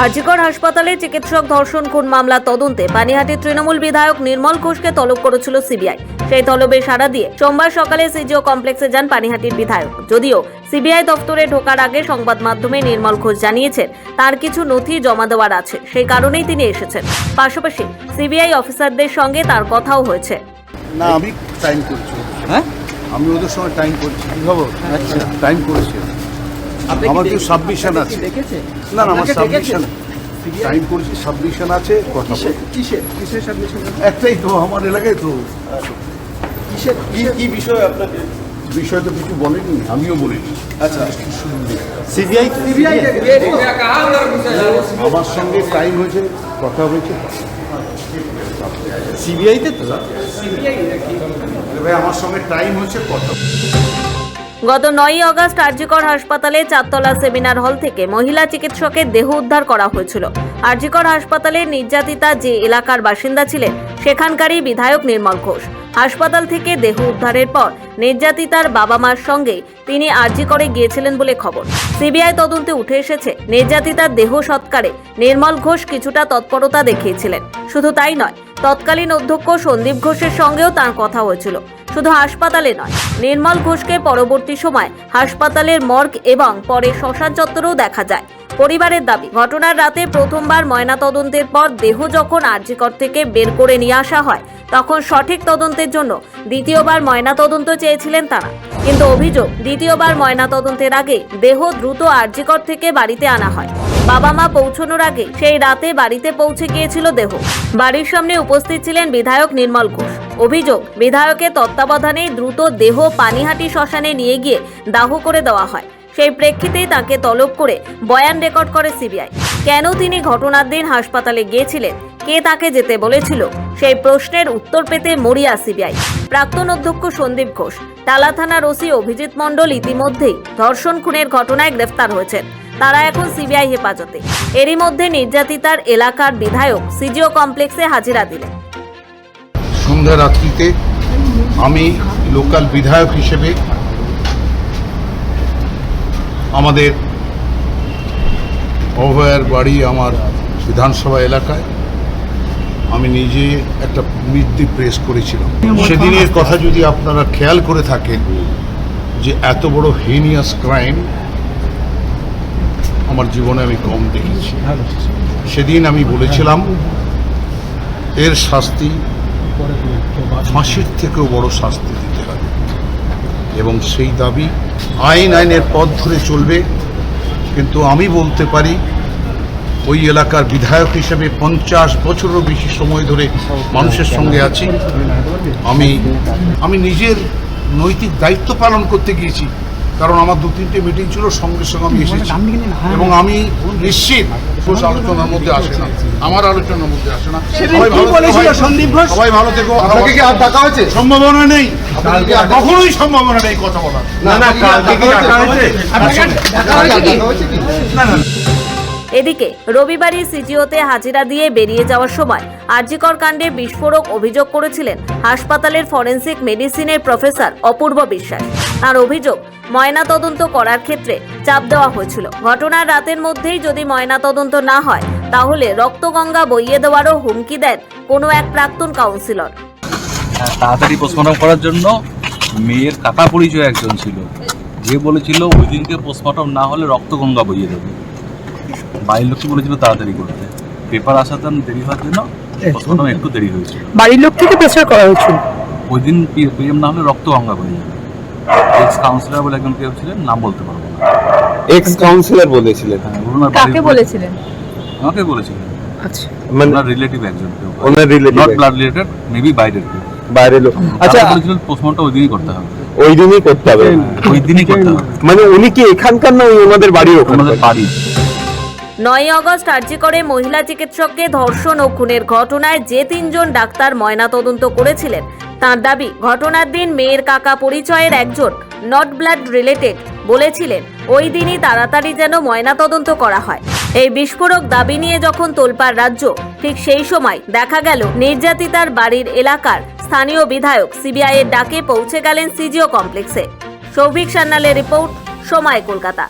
আরজিকর হাসপাতালে চিকিৎসক ধর্ষণ খুন মামলা তদন্তে পানিহাটির তৃণমূল বিধায়ক নির্মল ঘোষকে তলব করেছিল সিবিআই। সেই তলবে সাড়া দিয়ে সোমবার সকালে সিজিও কমপ্লেক্সে যান পানিহাটির বিধায়ক। যদিও সিবিআই দফতরে ঢোকার আগে সংবাদ মাধ্যমে নির্মল ঘোষ জানিয়েছেন তার কিছু নথি জমা দেওয়ার আছে সেই কারণেই তিনি এসেছেন। পাশাপাশি সিবিআই অফিসারদের সঙ্গে তার কথাও হয়েছে। না আমি টাইম করছি। হ্যাঁ? আমি ওদের সঙ্গে টাইম করছি। কি আচ্ছা। টাইম করেছি। আমার কি তো দেখে- সাবমিশন আছে। না না আমার সাবমিশন? টাইম করেছি সাবমিশন আছে কথা কিসের। কিসের কিসের সাবমিশন একটাই তো আমার এলাকায় তো। কিসের কি কি বিষয় আপনাকে বিষয় তো কিছু বলেনি আমিও বলিনি। আচ্ছা। সিবিআই সিবিআই আমার সঙ্গে টাইম হয়েছে কথা হয়েছে। সিবিআইতে তো ভাই আমার সঙ্গে টাইম হয়েছে কথা গত নয়ই আগস্ট আরজিকর হাসপাতালে চারতলা সেমিনার হল থেকে মহিলা চিকিৎসকের দেহ উদ্ধার করা হয়েছিল। আরজিকর হাসপাতালে নির্যাতিতা যে এলাকার বাসিন্দা ছিলেন, সেখানকারই বিধায়ক নির্মল ঘোষ। হাসপাতাল থেকে দেহ উদ্ধারের পর নির্যাতিতার বাবা মার সঙ্গে তিনি আরজিকরে গিয়েছিলেন বলে খবর। সিবিআই তদন্তে উঠে এসেছে, নির্যাতিতার দেহ সৎকারে নির্মল ঘোষ কিছুটা তৎপরতা দেখিয়েছিলেন। শুধু তাই নয়, তৎকালীন অধ্যক্ষ সন্দীপ ঘোষের সঙ্গেও তার কথা হয়েছিল। শুধু হাসপাতালে নয়, নির্মল ঘোষকে পরবর্তী সময় হাসপাতালের মর্গ এবং পরে শ্মশান চত্বরেও দেখা যায়। পরিবারের দাবি, ঘটনার রাতে প্রথমবার ময়নাতদন্তের পর দেহ যখন আরজিকর থেকে বের করে নিয়ে আসা হয়, তখন সঠিক তদন্তের জন্য দ্বিতীয়বার ময়নাতদন্ত চেয়েছিলেন তারা। কিন্তু অভিযোগ, দ্বিতীয়বার ময়নাতদন্তের আগে দেহ দ্রুত আরজিকর থেকে বাড়িতে আনা হয়। বাবা মা পৌঁছানোর আগে সেই রাতে বাড়িতে পৌঁছে গিয়েছিল দেহ। বাড়ির সামনে উপস্থিত ছিলেন বিধায়ক নির্মল ঘোষ। অভিযোগ, বিধায়কের তত্ত্বাবধানে দ্রুত দেহ পানিহাটি শ্মশানে নিয়ে গিয়ে দাহ করে দেওয়া হয়। সেই প্রেক্ষিতেই তাকে তলব করে বয়ান রেকর্ড করে সিবিআই। কেন তিনি ঘটনার দিন হাসপাতালে গিয়েছিলেন? কে তাকে যেতে বলেছিল? সেই প্রশ্নের উত্তর পেতে মরিয়া সিবিআই। প্রাক্তন অধ্যক্ষ সন্দীপ ঘোষ, টালা থানার ওসি অভিজিৎ মণ্ডল ইতিমধ্যেই ধর্ষণ খুনের ঘটনায় গ্রেফতার হয়েছেন। তারা এখন সিবিআই হেফাজতে। এরই মধ্যে নির্যাতিতার এলাকার বিধায়ক সিজিও কমপ্লেক্সে হাজিরা দিলেন। সন্ধ্যা রাত্রিতে আমি লোকাল বিধায়ক হিসেবে আমাদের অভয়ার বাড়ি আমার বিধানসভা এলাকায় আমি নিজে একটা মৃত্যু প্রেস করেছিলাম। সেদিনের কথা যদি আপনারা খেয়াল করে থাকেন যে এত বড় হেনিয়াস ক্রাইম আমার জীবনে আমি কম দেখেছি। সেদিন আমি বলেছিলাম এর শাস্তি ফাঁসির থেকেও বড় শাস্তি দিতে হবে। এবং সেই দাবি আইন আইনের পথ ধরে চলবে। কিন্তু আমি বলতে পারি ওই এলাকার বিধায়ক হিসেবে পঞ্চাশ বছরেরও বেশি সময় ধরে মানুষের সঙ্গে আছি। আমি আমি নিজের নৈতিক দায়িত্ব পালন করতে গিয়েছি। কারণ আমার দু তিনটে মিটিং ছিল সঙ্গে সঙ্গে আমি এসেছি। এবং আমি নিশ্চিত ঘোষ আলোচনার মধ্যে আসে না। আমার আলোচনার মধ্যে আসে না। সবাই ভালো থেকো, সন্দীপ ঘোষ? সবাই ভালো থেকো। আপনাকে কি আর ডাকা হয়েছে? সম্ভাবনা নেই। কখনোই সম্ভাবনা নেই কথা বলার। না না কালকে ডাকা হয়েছে? আপনাকে ডাকা হয়েছে কি? এদিকে রবিবারই সিজিওতে হাজিরা দিয়ে বেরিয়ে যাওয়ার সময় আরজিকর কাণ্ডে বিস্ফোরক অভিযোগ করেছিলেন হাসপাতালের ফরেন্সিক মেডিসিনের প্রফেসর অপূর্ব বিশ্বাস। তার অভিযোগ ময়না তদন্ত করার ক্ষেত্রে চাপ দেওয়া হয়েছিল। ঘটনার রাতের মধ্যেই যদি ময়না তদন্ত না হয় তাহলে রক্তগঙ্গা বইয়ে দেওয়ারও হুমকি দেন কোনো এক প্রাক্তন কাউন্সিলর। তাড়াতাড়ি পোস্টমর্টম করার জন্য মেয়ের কাকা পরিচয় একজন ছিল। যে বলেছিল ওই দিনকে পোস্টমর্টম না হলে রক্তগঙ্গা বইয়ে দেবে। বাড়ির লোককে বলেছিল তাড়াতাড়ি করতে পেপার আসাতে দেরি হওয়ার জন্য পোস্টমর্টম একটু দেরি হয়েছিল। বাড়ির লোক থেকে প্রেসার করা হয়েছিল? ওই দিন পিএম না হলে রক্তগঙ্গা বইয়ে যাবে এক্স কাউন্সিলর বলে একজন কেউ ছিলেন? নাম বলতে পারব না। এক্স কাউন্সিলর বলেছিলেন। হ্যাঁ, কাকে বলেছিলেন? আমাকে বলেছিলেন। আচ্ছা। মানে রিলেটিভ একজন কেউ। ওনার নট ব্লাড রিলেটেড মেবি বাইরের কেউ। বাইরের লোক। আচ্ছা বলেছিলেন পোস্টমর্টম ওই দিনই করতে হবে। ওই দিনই করতে হবে। ওই দিনই করতে হবে। মানে উনি কি এখানকার না ওনাদের বাড়ির ওখানে আমাদের বাড়ি। নয় আগস্ট আর্জি করে মহিলা চিকিৎসককে ধর্ষণ ও খুনের ঘটনায় যে তিনজন ডাক্তার ময়নাতদন্ত করেছিলেন তার দাবি ঘটনার দিন মেয়ের কাকা পরিচয়ের একজন। নট ব্লাড রিলেটেড বলেছিলেন, ওই দিনই তাড়াতাড়ি যেন ময়নাতদন্ত করা হয়। এই বিস্ফোরক দাবি নিয়ে যখন তোলপাড় রাজ্য, ঠিক সেই সময় দেখা গেল নির্যাতিতার বাড়ির এলাকার স্থানীয় বিধায়ক সিবিআইয়ের ডাকে পৌঁছে গেলেন সিজিও কমপ্লেক্সে। সৌভিক সান্নালের রিপোর্ট, সময় কলকাতা।